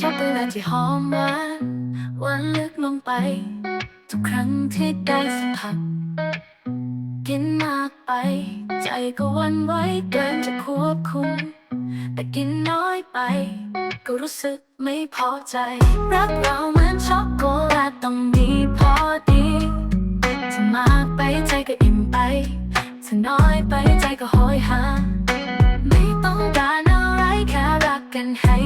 ที่หอมหวานหวานลึกลงไป ทุกครั้งที่ได้สัมผัสกินมากไป ใจก็วันไหวเกินจะควบคุม แต่กินน้อยไป ก็รู้สึกไม่พอใจ รักเราเหมือนช็อกโกแลตต้องมีพอดีถ้ามากไปใจก็อิ่มไปถ้าน้อยไปใจก็โหยหา ไม่ต้องการอะไรแค่รักกันให้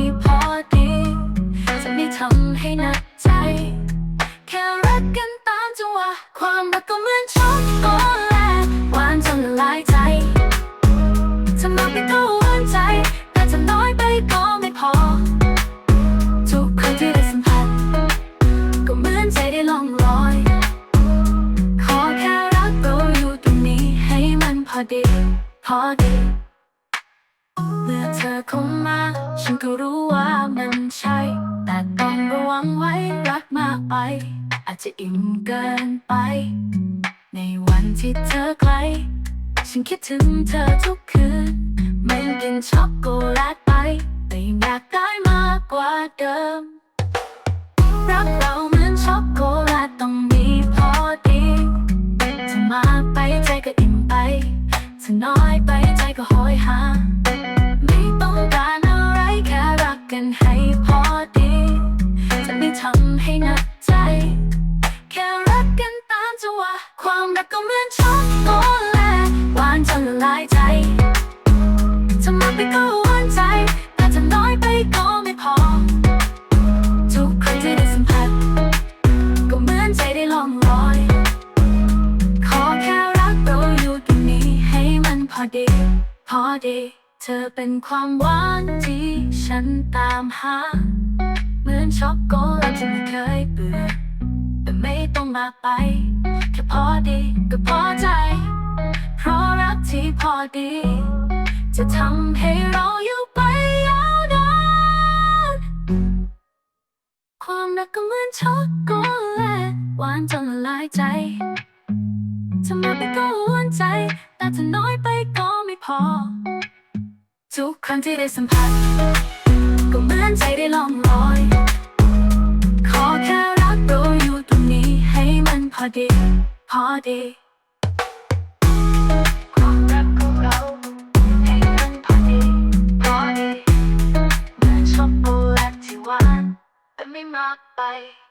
มรักก็เหมือนช็อกโกแลตหวานจนละลายใจถ้ามากไปก็หวานใจ แต่ถ้าน้อยไปก็ไม่พอ ทุกครั้งที่ได้สัมผัส ก็เหมือนใจได้ล่องลอย ขอแค่รักเราอยู่ตรงนี้ให้มันพอดี พอดีเมื่อเธอเข้ามา ฉันก็รู้ว่ามันใช่ แต่ต้องระวังไว้รักมากไป อาจจะอิ่มเกินไป ในวันที่เธอไกล ฉันคิดถึงเธอทุกคืนเหมันกินช็อกโกแลตไป แต่อยากได้มากกว่าเดิม รักเราเหมือนช็อกโกแลตต้องมีพอดีถ้ามากไปใจก็อิ่มไปถ้าน้อยไปใจก็โหยหา ไม่ต้องการอะไรแค่รักกันให้พอดี จะไม่ทำให้นัก ไปก็หวานใจ แต่จะน้อยไปก็ไม่พอ ทุกครั้งที่ได้สัมผัส ก็เหมือนใจได้ล่องลอย ขอแค่รักเราอยู่ตรงนี้ให้มันพอดี พอดี เธอเป็นความหวานที่ฉันตามหา เหมือนช็อกโกแลตที่ไม่เคยเบื่อแต่ไม่ต้องมากไปแค่พอดีก็พอใจ เพราะรักที่พอดี จะทำให้เราอยู่ไปยาวนานความรักก็เหมือนช็อกโกแลตหวานจนละลายใจถ้ามากไปก็หวานใจ แต่ถ้าน้อยไปก็ไม่พอ ทุกครั้งที่ได้สัมผัส ก็เหมือนใจได้ล่องลอย ขอแค่รักเราอยู่ตรงนี้ให้มันพอดี พอดี อดีเห